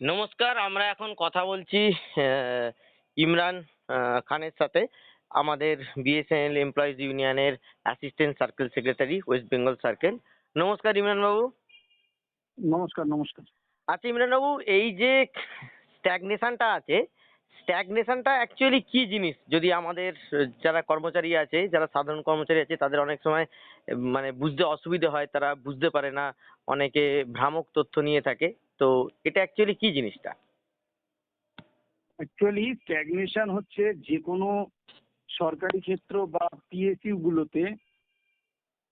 নমস্কার আমরা এখন কথা বলছি ইমরান খানের সাথে। আমাদের বিএসএনএল এমপ্লয়িজ ইউনিয়নের assistant circle secretary West Bengal circle নমস্কার ইমরান বাবু নমস্কার নমস্কার আচ্ছা ইমরান বাবু এই যে স্ট্যাগনেশনটা আছে স্ট্যাগনেশনটা অ্যাকচুয়ালি কি জিনিস? যদি আমাদের যারা কর্মচারী আছে যারা সাধারণ কর্মচারী আছে তাদের অনেক সময় মানে বুঝতে অসুবিধা হয় তারা বুঝতে পারে না অনেকে ভ্রামক তথ্য নিয়ে থাকে। তো এটা অ্যাকচুয়ালি কি জিনিসটা? অ্যাকচুয়ালি স্ট্যাগনেশন হচ্ছে যে কোনো সরকারি ক্ষেত্র বা পিএসইউ গুলোতে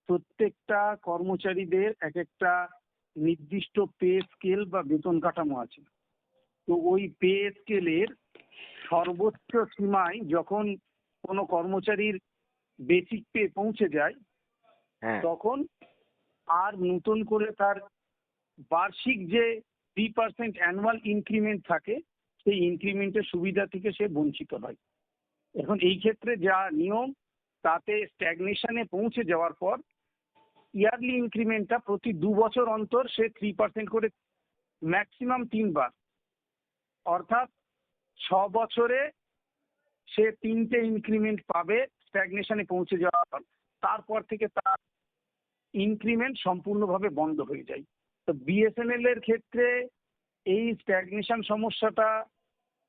প্রত্যেকটা কর্মচারীদের এক একটা নির্দিষ্ট পে স্কেল বা বেতন কাঠামো আছে। তো ওই পে স্কেলের সর্বোচ্চ সীমায় যখন কোনো কর্মচারীর বেসিক পে পৌঁছে যায় হ্যাঁ। তখন আর নতুন করে তার বার্ষিক যে থ্রি পার্সেন্ট অ্যানুয়াল ইনক্রিমেন্ট থাকে, সেই ইনক্রিমেন্টের সুবিধা থেকে সে বঞ্চিত হয়। এখন এই ক্ষেত্রে যা নিয়ম, তাতে স্ট্যাগনেশনে পৌঁছে যাওয়ার পর ইয়ারলি ইনক্রিমেন্টটা প্রতি দু বছর অন্তর সে থ্রি পার্সেন্ট করে ম্যাক্সিমাম তিনবার। অর্থাৎ ছ বছরে সে তিনটে ইনক্রিমেন্ট পাবে স্ট্যাগনেশনে পৌঁছে যাওয়ার পর। তারপর থেকে তার ইনক্রিমেন্ট সম্পূর্ণভাবে বন্ধ হয়ে যায়। তো বিএসএনএল এর ক্ষেত্রে এই স্ট্যাগনেশন সমস্যাটা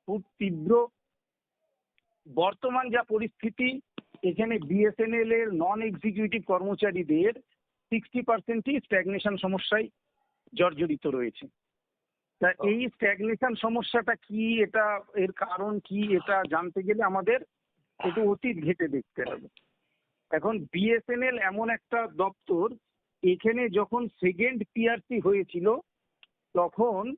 খুব তীব্র। বর্তমান যা পরিস্থিতি এখানে বিএসএনএল এর নন এক্সিকিউটিভ কর্মচারীদের সিক্সটি পার্সেন্টই স্ট্যাগনেশন সমস্যায় জর্জরিত রয়েছে। তা এই স্ট্যাগনেশন সমস্যাটা কি এটা এর কারণ কি এটা জানতে গেলে আমাদের একটু অতীত ঘেটে দেখতে হবে। এখন বিএসএনএল এমন একটা দপ্তর এখানে যখন সেকেন্ড পিআরসি হয়েছিল তখন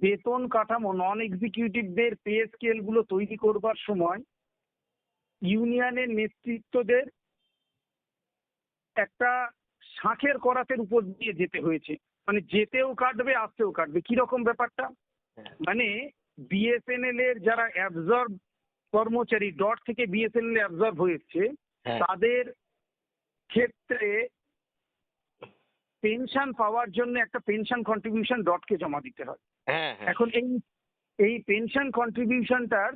বেতন কাঠামো নন এক্সিকিউটিভদের পে স্কেলগুলো তৈরি করবার সময় ইউনিয়নের নেতৃত্বদের একটা শাঁখের করাতের উপর দিয়ে যেতে হয়েছে। মানে যেতেও কাটবে আসতেও কাটবে। কীরকম ব্যাপারটা? হ্যাঁ। মানে বিএসএনএল এর যারা অ্যাবজর্ব কর্মচারী ডট থেকে বিএসএনএল অ্যাবজর্ব হয়েছে হ্যাঁ। তাদের ক্ষেত্রে পেনশন পাওয়ার জন্য একটা পেনশন কন্ট্রিবিউশন ডটকে জমা দিতে হয়। হ্যাঁ হ্যাঁ। এখন এই এই পেনশন কন্ট্রিবিউশনটার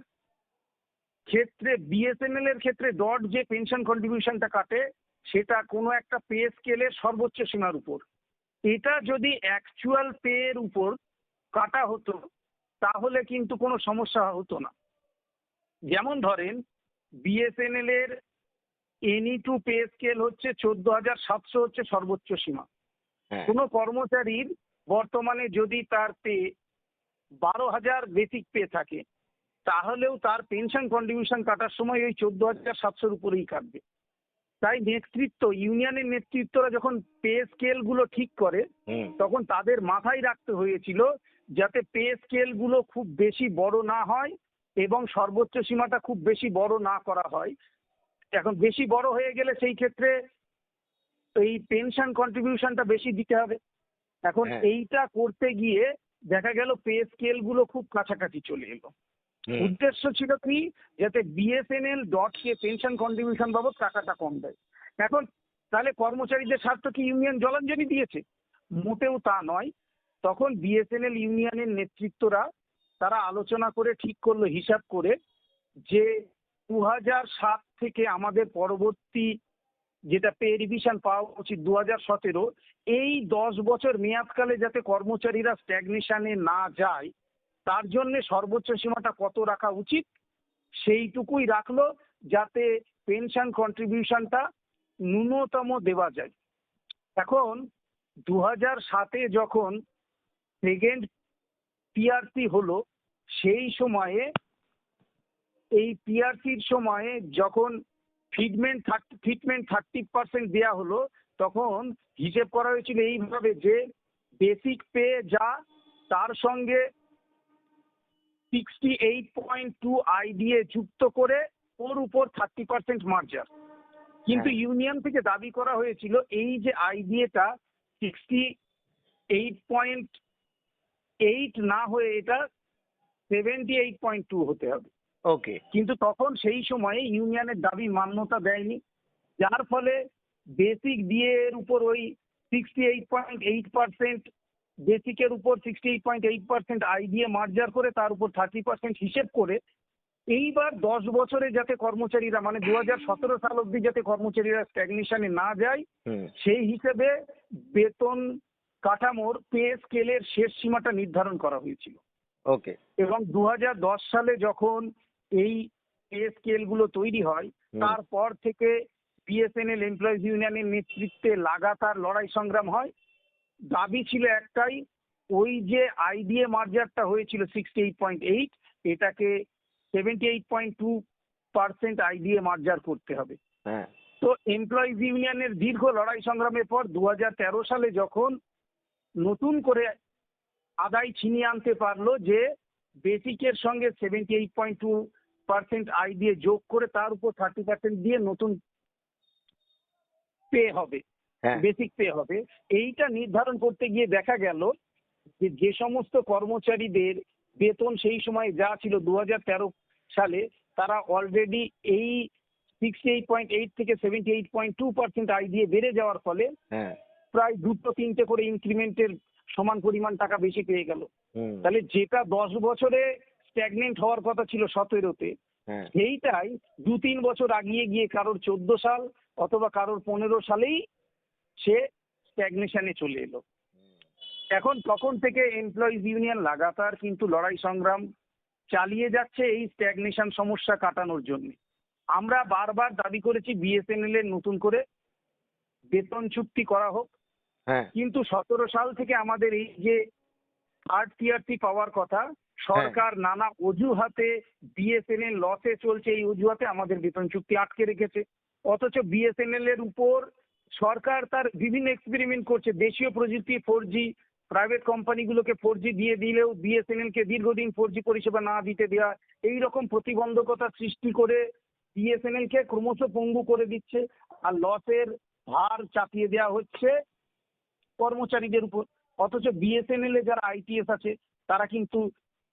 ক্ষেত্রে বিএসএনএল এর ক্ষেত্রে ডট যে পেনশন কন্ট্রিবিউশনটা কাটে সেটা কোনো একটা পে স্কেলের সর্বোচ্চ সীমার উপর। এটা যদি অ্যাকচুয়াল পে এর উপর কাটা হতো তাহলে কিন্তু কোনো সমস্যা হতো না। যেমন ধরেন বিএসএনএল এর এনি টু পে স্কেল হচ্ছে চোদ্দ হাজার সাতশো হচ্ছে সর্বোচ্চ সীমা। কোনো কর্মচারীর বর্তমানে যদি তার পে বারো হাজার বেসিক পে থাকে তাহলেও তার পেনশন কন্ট্রিবিউশন কাটার সময় ওই চোদ্দ হাজার সাতশোর উপরেই কাটবে। তাই নেতৃত্ব ইউনিয়নের নেতৃত্বরা যখন পে স্কেলগুলো ঠিক করে তখন তাদের মাথায় রাখতে হয়েছিল যাতে পে স্কেলগুলো খুব বেশি বড় না হয় এবং সর্বোচ্চ সীমাটা খুব বেশি বড় না করা হয়। এখন বেশি বড় হয়ে গেলে সেই ক্ষেত্রে এই পেনশন কন্ট্রিবিউশনটা বেশি দিতে হবে। এখন হ্যাঁ। এইটা করতে গিয়ে দেখা গেল পে স্কেলগুলো খুব কাছাকাছি চলে এলো। উদ্দেশ্য ছিল কি? যাতে বিএসএনএল ডটকে পেনশন কন্ট্রিবিউশন বাবদ টাকাটা কম দেয়। এখন তাহলে কর্মচারীদের স্বার্থ কি ইউনিয়ন জলাঞ্জলি দিয়েছে? মোটেও তা নয়। তখন বিএসএনএল ইউনিয়নের নেতৃত্বরা তারা আলোচনা করে ঠিক করল হিসাব করে যে দু সাত থেকে আমাদের পরবর্তী যেটা পে রিভিশন পাওয়া উচিত দু সতেরো, এই দশ বছর মেয়াদকালে যাতে কর্মচারীরা স্ট্যাগনেশনে না যায়, তার জন্য সর্বোচ্চ সীমাটা কত রাখা উচিত? সেইটুকুই রাখল যাতে পেনশন কন্ট্রিবিউশনটা ন্যূনতম দেওয়া যায়। এখন দু হাজার সাতে যখন সেকেন্ড পিআরসি হলো, সেই সময়ে, এই পিআরসির সময়ে যখন fitment thirty fitment thirty percent দেওয়া হলো তখন হিসেব করা হয়েছিল এইভাবে যে বেসিক পে যা তার সঙ্গে sixty eight point two I দিয়ে যুক্ত করে ওর উপর থার্টি পার্সেন্ট মার্জার কিন্তু হ্যাঁ। ইউনিয়ন থেকে দাবি করা হয়েছিল এই যে আইডিএটা সিক্সটি এইট পয়েন্ট এইট না হয়ে এটা সেভেন্টি এইট পয়েন্ট টু হতে হবে ওকে। কিন্তু তখন সেই সময়ে ইউনিয়নের দাবি মান্যতা দেয়নি। যার ফলে বেসিক ডিএ এর উপর ওই sixty eight point eight percent বেসিকের উপর sixty eight point eight percent I দিয়ে মার্জার করে তার উপর থার্টি পার্সেন্ট হিসেব করে এইবার দশ বছরে যাতে কর্মচারীরা মানে দু হাজার সতেরো সাল অব্দি যাতে কর্মচারীরা স্ট্যাগনেশনে না যায় সেই হিসেবে বেতন কাঠামোর পে স্কেলের শেষ সীমাটা নির্ধারণ করা হয়েছিল। ওকে। এবং দু হাজার দশ সালে যখন এই পে স্কেলগুলো তৈরি হয় তারপর থেকে বিএসএনএল এমপ্লয়িজ ইউনিয়নের নেতৃত্বে লাগাতার লড়াই সংগ্রাম হয়। দাবি ছিল একটাই ওই যে আইডিএ মার্জারটা হয়েছিল সিক্সটি এইট পয়েন্ট এইট এটাকে seventy eight point two percent IDA merger করতে হবে। হ্যাঁ। তো এমপ্লয়িজ ইউনিয়নের দীর্ঘ লড়াই সংগ্রামের পর দু হাজার তেরো সালে যখন নতুন করে আদায় ছিনিয়ে আনতে পারল যে বেসিকের সঙ্গে seventy eight point two percent I দিয়ে যোগ করে তার উপর থার্টি পার্সেন্ট দিয়ে নতুন পে হবে হ্যাঁ। বেসিক পে হবে। এইটা নির্ধারণ করতে গিয়ে দেখা গেল যে যে সমস্ত কর্মচারীদের বেতন সেই সময় যা ছিল দু তেরো সালে তারা অলরেডি এই সিক্সটি এইট পয়েন্ট এইট থেকে seventy eight point two percent I দিয়ে বেড়ে যাওয়ার ফলে হ্যাঁ। প্রায় দুটো তিনটে করে ইনক্রিমেন্টের সমান পরিমাণ টাকা বেশি পেয়ে গেল। তাহলে যেটা দশ বছরে স্ট্যাগনেন্ট হওয়ার কথা ছিল সতেরোতে। হ্যাঁ। সেইটাই দু তিন বছর আগিয়ে গিয়ে কারোর চোদ্দ সাল অথবা কারোর পনেরো সালেই সে স্ট্যাগনেশনে চলে এলো। এখন তখন থেকে এমপ্লয়িজ ইউনিয়ন লাগাতার কিন্তু লড়াই সংগ্রাম চালিয়ে যাচ্ছে এই স্ট্যাগনেশন সমস্যা কাটানোর জন্য। আমরা বারবার দাবি করেছি বিএসএনএল এর নতুন করে বেতন চুক্তি করা হোক। হ্যাঁ। কিন্তু সতেরো সাল থেকে আমাদের এই যে থার্ড টিআরটি পাওয়ার কথা সরকার নানা অজুহাতে বিএসএনএল লসে চলছে এই অজুহাতে আমাদের বেতন চুক্তি আটকে রেখেছে। অথচ বিএসএনএল এর উপর সরকার তার বিভিন্ন এক্সপেরিমেন্ট করছে। দেশীয় প্রযুক্তি ফোর জি প্রাইভেট কোম্পানিগুলোকে ফোর জি দিয়ে দিলেও বিএসএনএল কে দীর্ঘদিন ফোর জি পরিষেবা না দিতে দেওয়া এই রকম প্রতিবন্ধকতা সৃষ্টি করে বিএসএনএল কে ক্রমশ পঙ্গু করে দিচ্ছে আর লসের ভার চাপিয়ে দেওয়া হচ্ছে কর্মচারীদের উপর। অথচ বিএসএনএল এ যারা আইটিএস আছে তারা কিন্তু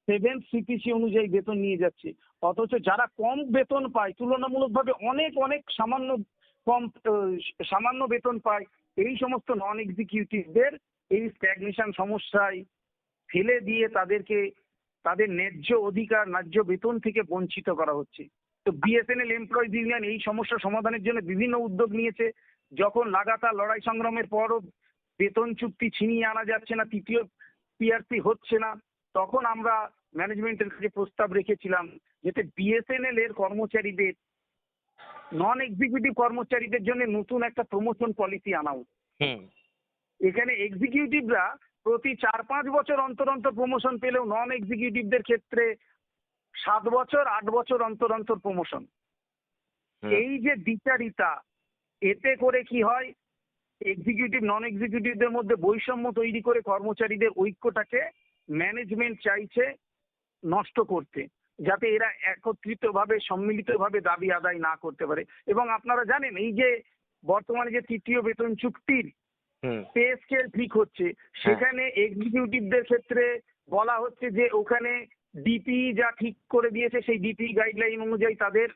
সেভেন সিপিসি অনুযায়ী বেতন নিয়ে যাচ্ছে। অথচ যারা কম বেতন পায়, তুলনামূলকভাবে অনেক অনেক সামান্য কম সামান্য বেতন পায়, এই সমস্ত নন এক্সিকিউটিভদের এই স্ট্যাগনেশন সমস্যায় ফেলে দিয়ে তাদেরকে, তাদের ন্যায্য অধিকার, ন্যায্য বেতন থেকে বঞ্চিত করা হচ্ছে। তো বিএসএনএল এমপ্লয়িজ ইউনিয়ন এই সমস্যা সমাধানের জন্য বিভিন্ন উদ্যোগ নিয়েছে। যখন লাগাতার লড়াই সংগ্রামের পরও বেতন চুক্তি ছিনিয়ে আনা যাচ্ছে না, তৃতীয় পিআরসি হচ্ছে না। তখন আমরা ম্যানেজমেন্টের কাছে প্রস্তাব রেখেছিলাম যাতে বিএসএনএল এর কর্মচারীদের নন এক্সিকিউটিভ কর্মচারীদের জন্য নতুন একটা প্রমোশন পলিসি আনা। হুম। এখানে এক্সিকিউটিভরা প্রতি চার পাঁচ বছর অন্তর অন্তর প্রমোশন পেলেও নন এক্সিকিউটিভদের ক্ষেত্রে সাত বছর আট বছর অন্তর অন্তর প্রমোশন এই যে বিচারিতা এতে করে কি হয়? এক্সিকিউটিভ নন এক্সিকিউটিভদের মধ্যে বৈষম্য তৈরি করে কর্মচারীদের ঐক্যটাকে ম্যানেজমেন্ট চাইছে নষ্ট করতে যাতে এরা একত্রিতভাবে সম্মিলিতভাবে দাবি আদায় না করতে পারে। এবং আপনারা জানেন এই যে বর্তমানে যে তৃতীয় বেতন চুক্তির পে স্কেল ঠিক হচ্ছে সেখানে এক্সিকিউটিভদের ক্ষেত্রে বলা হচ্ছে যে ওখানে ডিপি যা ঠিক করে দিয়েছে সেই ডিপি গাইডলাইন অনুযায়ী তাদের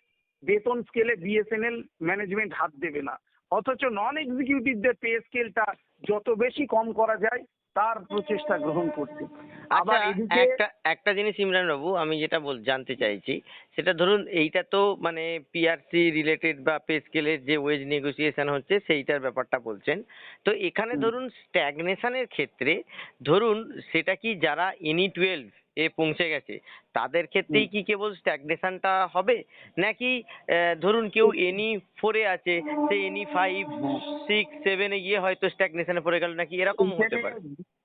বেতন স্কেলে বিএসএনএল ম্যানেজমেন্ট হাত দেবে না। অথচ নন এক্সিকিউটিভদের পে স্কেলটা যত বেশি কম করা যায় তার প্রচেষ্টা গ্রহণ করছে আবার আচ্ছা এদিকে একটা একটা জিনিস ইমরান বাবু আমি যেটা বল জানতে চাইছি সেটা ধরুন এইটা তো মানে পিআরসি রিলেটেড বা পে স্কেলের যে ওয়েজ নেগোসিয়েশন হচ্ছে সেইটার ব্যাপারটা বলছেন তো এখানে। ধরুন স্ট্যাগনেশনের ক্ষেত্রে ধরুন সেটা কি যারা এনি টুয়েলভ এ পৌঁছে গেছে। তাদের ক্ষেত্রেই কি কেবল স্ট্যাগনেশনটা হবে? নাকি আহ, ধরুন কেউ এনি ফোরে আছে সে এনি ফাইভ সিক্স এ গিয়ে হয়তো স্ট্যাগনেশনে পড়ে গেল নাকি এরকম হতে পারে?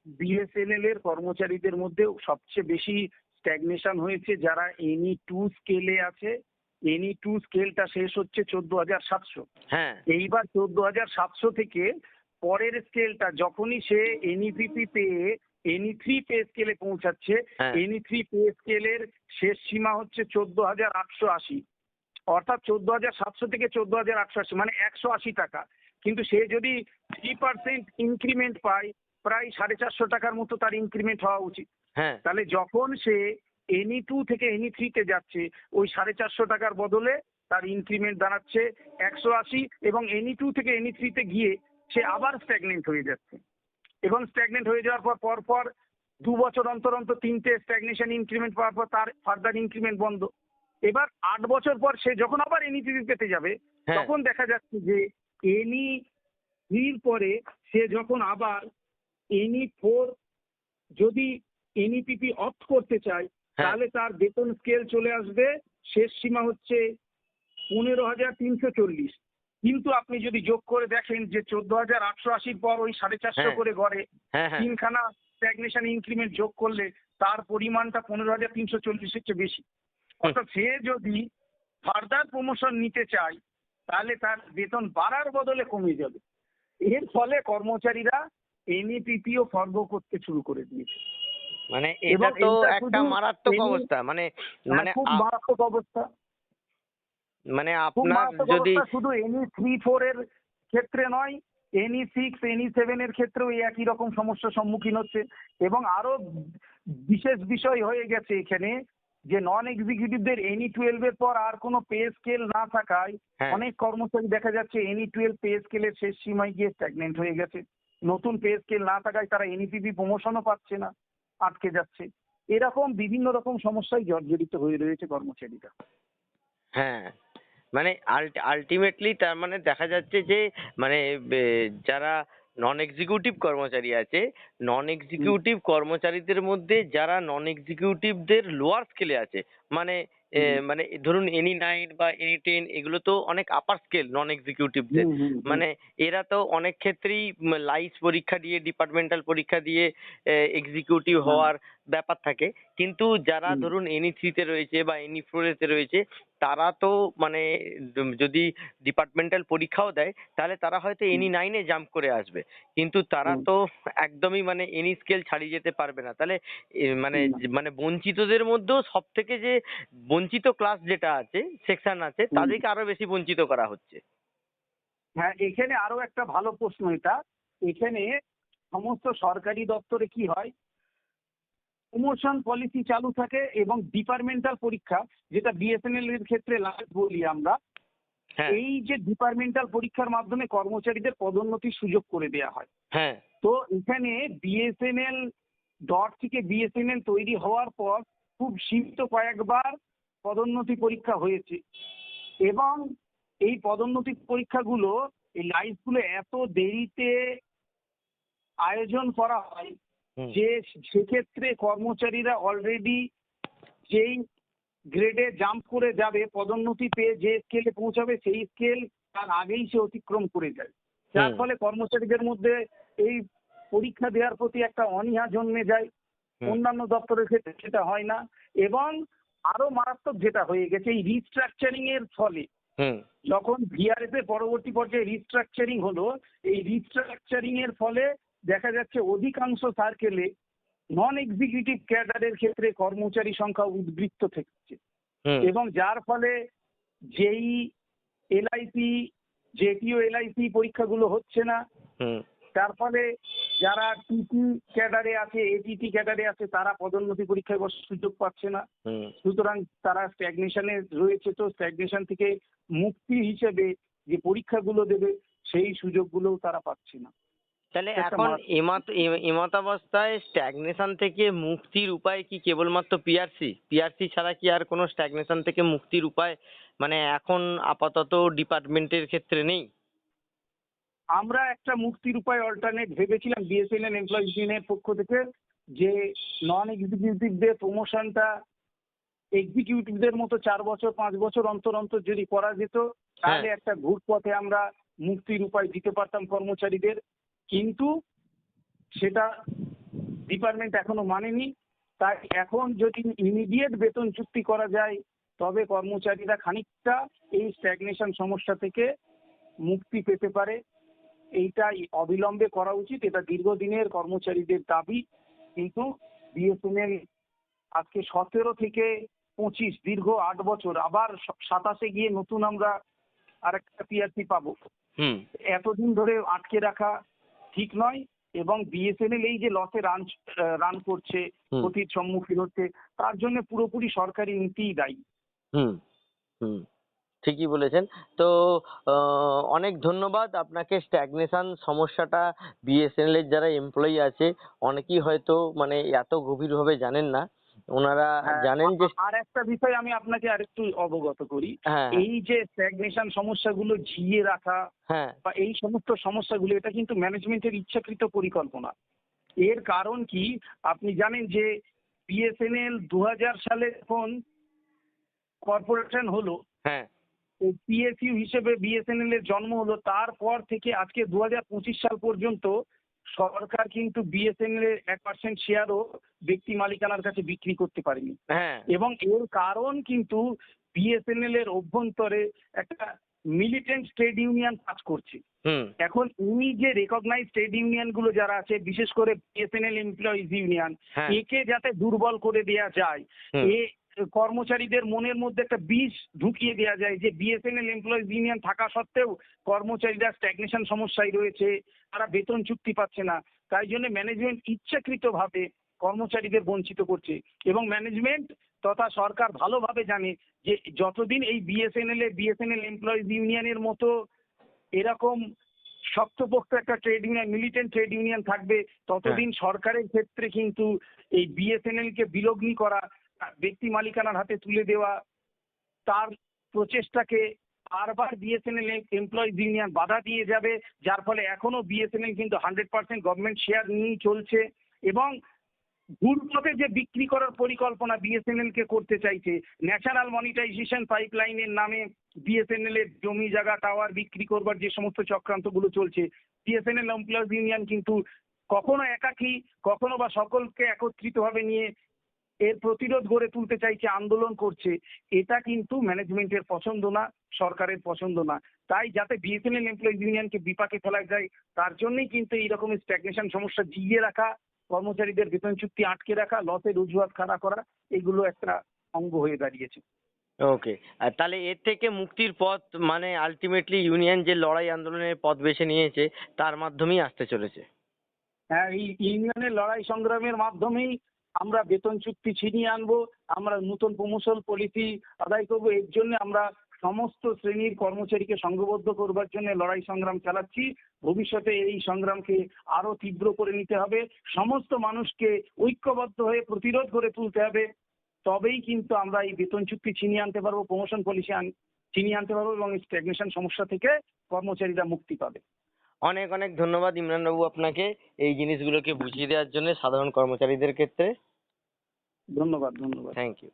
বিএসএনএল এর কর্মচারীদের মধ্যে সবচেয়ে বেশি স্ট্যাগনেশন হয়েছে যারা এনি টু স্কেলে আছে। এনি টু স্কেলটা শেষ হচ্ছে চোদ্দ হাজার সাতশো। হ্যাঁ। এইবার চোদ্দ হাজার সাতশো থেকে পরের স্কেলটা যখনই সে এনইপিপি পেয়ে এনি থ্রি পে স্কেলে পৌঁছাচ্ছে। এনি থ্রি পে স্কেলের শেষ সীমা হচ্ছে চোদ্দ হাজার আটশো আশি। অর্থাৎ চোদ্দ হাজার সাতশো থেকে চোদ্দ হাজার আটশো আশি মানে একশো আশি টাকা। কিন্তু সে যদি থ্রি পার্সেন্ট ইনক্রিমেন্ট পায় প্রায় সাড়ে চারশো টাকার মতো তার ইনক্রিমেন্ট হওয়া উচিত। হ্যাঁ। তাহলে যখন সে এনি টু থেকে এনি থ্রিতে যাচ্ছে ওই সাড়ে চারশো টাকার বদলে তার ইনক্রিমেন্ট দাঁড়াচ্ছে একশো আশি এবং এনি টু থেকে এনি থ্রিতে গিয়ে সে আবার স্ট্যাগনেন্ট হয়ে যাচ্ছে। এবং স্ট্যাগনেন্ট হয়ে যাওয়ার পর পর দু বছর অন্তর অন্তর তিনটে স্ট্যাগনেশন ইনক্রিমেন্ট পাওয়ার পর তার ফার্দার ইনক্রিমেন্ট বন্ধ। এবার আট বছর পর সে যখন আবার এনইপিপি পেতে যাবে হ্যাঁ। তখন দেখা যাচ্ছে যে এনি থ্রির পরে সে যখন আবার এনি ফোর যদি এনইপিপি অফ করতে চায় হ্যাঁ। তাহলে তার বেতন স্কেল চলে আসবে। শেষ সীমা হচ্ছে পনেরো হাজার তিনশো চল্লিশ। কিন্তু আপনি যদি যোগ করে দেখেন যে চোদ্দ হাজার আটশো আশির পর ওই সাড়ে চারশো হ্যাঁ। করে গড়ে হ্যাঁ হ্যাঁ। তিনখানা স্ট্যাগনেশন ইনক্রিমেন্ট যোগ করলে তার পরিমাণটা পনেরো হাজার তিনশো চল্লিশের চেয়ে বেশি। অর্থাৎ সে যদি ফার্দার প্রমোশন নিতে চায় তাহলে তার বেতন বাড়ার বদলে কমে যাবে। এর ফলে কর্মচারীরা এনইপিপিও ফর্গ করতে শুরু করে দিয়েছে। মানে এটা তো একটা মারাত্মক অবস্থা মানে মানে খুব মারাত্মক অবস্থা। মানে আপনার যদি শুধু এনই থ্রি ফোর এর ক্ষেত্রে নয় এনই সিক্স এনই সেভেন এর ক্ষেত্রেও এই একই রকম সমস্যার সম্মুখীন হচ্ছে। এবং আরও বিশেষ বিষয় হয়ে গেছে এখানে যে নন এক্সিকিউটিভদের এনি টুয়েলভ এর পর আর কোনো পে স্কেল না থাকায় হ্যাঁ। অনেক কর্মচারী দেখা যাচ্ছে এনি টুয়েলভ পে স্কেলের শেষ সীমায় গিয়ে স্ট্যাগনেন্ট হয়ে গেছে। নতুন পে স্কেল না থাকায় তারা এনইপিপি প্রমোশনও পাচ্ছে না আটকে যাচ্ছে। এরকম বিভিন্ন রকম সমস্যায় জর্জরিত হয়ে রয়েছে কর্মচারীরা। হ্যাঁ। মানে আলটিমেটলি তার মানে দেখা যাচ্ছে যে মানে যারা নন এক্সিকিউটিভ কর্মচারী আছে নন এক্সিকিউটিভ কর্মচারীদের মধ্যে যারা নন এক্সিকিউটিভদের লোয়ার স্কেলে আছে মানে মানে ধরুন এনি নাইন বা এনি টেন এগুলো তো অনেক আপার স্কেল নন এক্সিকিউটিভদের। মানে এরা তো অনেক ক্ষেত্রেই লাইস পরীক্ষা দিয়ে ডিপার্টমেন্টাল পরীক্ষা দিয়ে এক্সিকিউটিভ। হওয়ার ব্যাপার থাকে। কিন্তু যারা। ধরুন এনি থ্রিতে রয়েছে বা এনি ফোরেতে রয়েছে তারা তো মানে যদি ডিপার্টমেন্টাল পরীক্ষাও দেয় তাহলে তারা হয়তো হুম। এনি নাইনে জাম্প করে আসবে। কিন্তু তারা তো একদমই মানে এনি স্কেল ছাড়িয়ে যেতে পারবে না। তাহলে মানে মানে বঞ্চিতদের মধ্যেও সব থেকে যে বঞ্চিত ক্লাস যেটা আছে সেকশন আছে তাদেরকে আরও বেশি বঞ্চিত করা হচ্ছে। হ্যাঁ এখানে আরও একটা ভালো প্রশ্ন এটা। এখানে সমস্ত সরকারি দপ্তরে কি হয়? প্রমোশন পলিসি চালু থাকে এবং ডিপার্টমেন্টাল পরীক্ষা যেটা বিএসএনএল এর ক্ষেত্রে লাস্ট বলি আমরা হ্যাঁ। এই যে ডিপার্টমেন্টাল পরীক্ষার মাধ্যমে কর্মচারীদের পদোন্নতির সুযোগ করে দেওয়া হয়। হ্যাঁ। তো এখানে বিএসএনএল ডট থেকে বিএসএনএল তৈরি হওয়ার পর খুব সীমিত কয়েকবার পদোন্নতি পরীক্ষা হয়েছে। এবং এই পদোন্নতি পরীক্ষাগুলো এই লাইফগুলো এত দেরিতে আয়োজন করা হয় যে সেক্ষেত্রে কর্মচারীরা অলরেডি যেই গ্রেডে জাম্প করে যাবে পদোন্নতি পেয়ে যে স্কেলে পৌঁছাবে সেই স্কেল তার আগেই সে অতিক্রম করে যায়। যার ফলে কর্মচারীদের মধ্যে এই পরীক্ষা দেওয়ার প্রতি একটা অনীহা জন্মে যায়। অন্যান্য দপ্তরের ক্ষেত্রে সেটা হয় না। এবং আরও মারাত্মক যেটা হয়ে গেছে এই রিস্ট্রাকচারিং এর ফলে যখন ভিআরএফ এর পরবর্তী পর্যায়ে রিস্ট্রাকচারিং হলো এই রিস্ট্রাকচারিং এর ফলে দেখা যাচ্ছে অধিকাংশ সার্কেলে নন এক্সিকিউটিভ ক্যাডারের ক্ষেত্রে কর্মচারী সংখ্যা উদ্বৃত্ত থাকছে। এবং যার ফলে যেই এলআইসি জেটিও এলআইসি পরীক্ষাগুলো হচ্ছে না তার ফলে যারা টিটি ক্যাডারে আছে এটিটি ক্যাডারে আছে তারা পদোন্নতি পরীক্ষায় বসার সুযোগ পাচ্ছে না। সুতরাং তারা স্ট্যাগনেশনে রয়েছে তো স্ট্যাগনেশন থেকে মুক্তি হিসেবে যে পরীক্ষাগুলো দেবে সেই সুযোগগুলোও তারা পাচ্ছে না। তাহলে এখন এমতাবস্থায় স্ট্যাগনেশন থেকে মুক্তির উপায় কি কেবলমাত্র পিআরসি পিআরসি ছাড়া কি আর কোনো স্ট্যাগনেশন থেকে মুক্তির উপায়? মানে এখন আপাতত ডিপার্টমেন্টের ক্ষেত্রে নেই? আমরা একটা মুক্তির উপায় অল্টারনেট ভেবেছিলাম বিএসএনএল এমপ্লয়িজ ইউনিয়নের পক্ষ থেকে যে নন এক্সিকিউটিভদের প্রমোশনটা এক্সিকিউটিভদের মতো চার বছর পাঁচ বছর অন্তর অন্তর যদি করা যেত তাহলে একটা ঘুরপথে আমরা মুক্তির উপায় দিতে পারতাম কর্মচারীদের। কিন্তু সেটা ডিপার্টমেন্ট এখনও মানেনি। তাই এখন যদি ইমিডিয়েট বেতন চুক্তি করা যায় তবে কর্মচারীরা খানিকটা এই স্ট্যাগনেশন সমস্যা থেকে মুক্তি পেতে পারে। এইটাই অবিলম্বে করা উচিত। এটা দীর্ঘদিনের কর্মচারীদের দাবি। কিন্তু বিএসএনএল আজকে সতেরো থেকে পঁচিশ দীর্ঘ আট বছর আবার সাতাশে গিয়ে নতুন আমরা আরেকটা পিআরসি পাবো। হুম। এতদিন ধরে আটকে রাখা ঠিক নয় এবং বিএসএনএল এই যে লসে রান রান করছে। ক্ষতির সম্মুখীন হচ্ছে তার জন্য পুরোপুরি সরকারি নীতিই দায়ী। হুম হুম ঠিকই বলেছেন। তো অনেক ধন্যবাদ আপনাকে স্ট্যাগনেশন সমস্যাটা বিএসএনএল এর যারা এমপ্লয়ি আছে অনেকেই হয়তো মানে এত গভীরভাবে জানেন না। ওনারা হ্যাঁ, জানেন যে আর একটা বিষয় আমি আপনাকে আরেকটু অবগত করি। হ্যাঁ এই যে স্ট্যাগনেশন সমস্যাগুলো ঝিয়ে রাখা হ্যাঁ। বা এই সমস্ত সমস্যাগুলো এটা কিন্তু ম্যানেজমেন্টের ইচ্ছাকৃত পরিকল্পনা। এর কারণ কি? আপনি জানেন যে বিএসএনএল দু হাজার সালে যখন কর্পোরেশন হলো হ্যাঁ। পিএসইউ হিসেবে বিএসএনএল এর জন্ম হলো তারপর থেকে আজকে দু হাজার পঁচিশ সাল পর্যন্ত সরকার কিন্তু বিএসএনএল এর এক পার্সেন্ট শেয়ারও ব্যক্তি মালিকানার কাছে বিক্রি করতে পারেনি। হ্যাঁ। এবং এর কারণ কিন্তু বিএসএনএল এর অভ্যন্তরে একটা মিলিটেন্ট ট্রেড ইউনিয়ন কাজ করছে। এখন উনি যে রেকগনাইজ ট্রেড ইউনিয়নগুলো যারা আছে বিশেষ করে বিএসএনএল এমপ্লয়িজ ইউনিয়ন একে যাতে দুর্বল করে দেয়া যায় এ কর্মচারীদের মনের মধ্যে একটা বিষ ঢুকিয়ে দেওয়া যায় যে বিএসএনএল এমপ্লয়িজ ইউনিয়ন থাকা সত্ত্বেও কর্মচারীরা স্ট্যাগনেশন সমস্যায় রয়েছে তারা বেতন চুক্তি পাচ্ছে না। তাই জন্য ম্যানেজমেন্ট ইচ্ছাকৃতভাবে কর্মচারীদের বঞ্চিত করছে এবং ম্যানেজমেন্ট তথা সরকার ভালোভাবে জানে যে যতদিন এই বিএসএনএল এ বিএসএনএল এমপ্লয়িজ ইউনিয়নের মতো এরকম শক্তপোক্ত একটা trade union militant trade union থাকবে ততদিন সরকারের ক্ষেত্রে কিন্তু এই বিএসএনএল কে বিলগ্নি করা ব্যক্তি মালিকানার হাতে তুলে দেওয়া, তার প্রচেষ্টাকে বারবার বিএসএনএল এমপ্লয়িজ ইউনিয়ন বাধা দিয়ে যাবে, যার ফলে এখনও বিএসএনএল কিন্তু হান্ড্রেড পার্সেন্ট গভর্নমেন্ট শেয়ার নিয়েই চলছে এবং ভুলপথে যে বিক্রি করার পরিকল্পনা বিএসএনএল কে করতে চাইছে ন্যাশনাল মনিটাইজেশন পাইপলাইনের নামে বিএসএনএল এর জমি, জায়গা টাওয়ার বিক্রি করবার যে সমস্ত চক্রান্তগুলো চলছে বিএসএনএল এমপ্লয়িজ ইউনিয়ন কিন্তু কখনো একাকী, কখনো বা সকলকে একত্রিতভাবে নিয়ে এর প্রতিরোধ গড়ে তুলতে চাইছে আন্দোলন করছে এটা কিন্তু ম্যানেজমেন্টের পছন্দ না সরকারের পছন্দ না। তাই যাতে বিএসএনএল এমপ্লয়িজ ইউনিয়নকে বিপাকে ফেলা যায় তার জন্যই কিন্তু এইরকম স্ট্যাগনেশন সমস্যা জিইয়ে রাখা কর্মচারীদের বেতন চুক্তি আটকে রাখা লসের অজুহাত খাড়া করা এগুলো একটা অঙ্গ হয়ে দাঁড়িয়েছে। ওকে আর তাহলে এর থেকে মুক্তির পথ মানে আলটিমেটলি ইউনিয়ন যে লড়াই আন্দোলনের পথ বেছে নিয়েছে তার মাধ্যমেই আসতে চলেছে। হ্যাঁ এই ইউনিয়নের লড়াই সংগ্রামের মাধ্যমেই আমরা বেতন চুক্তি ছিনিয়ে আনব, আমরা নতুন প্রমোশন পলিসি আদায় করব, এর জন্য আমরা সমস্ত শ্রেণির কর্মচারীকে সংঘবদ্ধ করবার জন্য লড়াই সংগ্রাম চালাচ্ছি। ভবিষ্যতে এই সংগ্রামকে আরও তীব্র করে নিতে হবে। সমস্ত মানুষকে ঐক্যবদ্ধ হয়ে প্রতিরোধ করে তুলতে হবে। তবেই কিন্তু আমরা এই বেতন চুক্তি ছিনিয়ে আনতে পারব প্রমোশন পলিসি ছিনিয়ে আনতে পারব এবং স্ট্যাগনেশন সমস্যা থেকে কর্মচারীরা মুক্তি পাবে। অনেক অনেক ধন্যবাদ ইমরান বাবু আপনাকে এই জিনিসগুলোকে বুঝিয়ে দেওয়ার জন্য সাধারণ কর্মচারীদের ক্ষেত্রে। ধন্যবাদ ধন্যবাদ। Thank you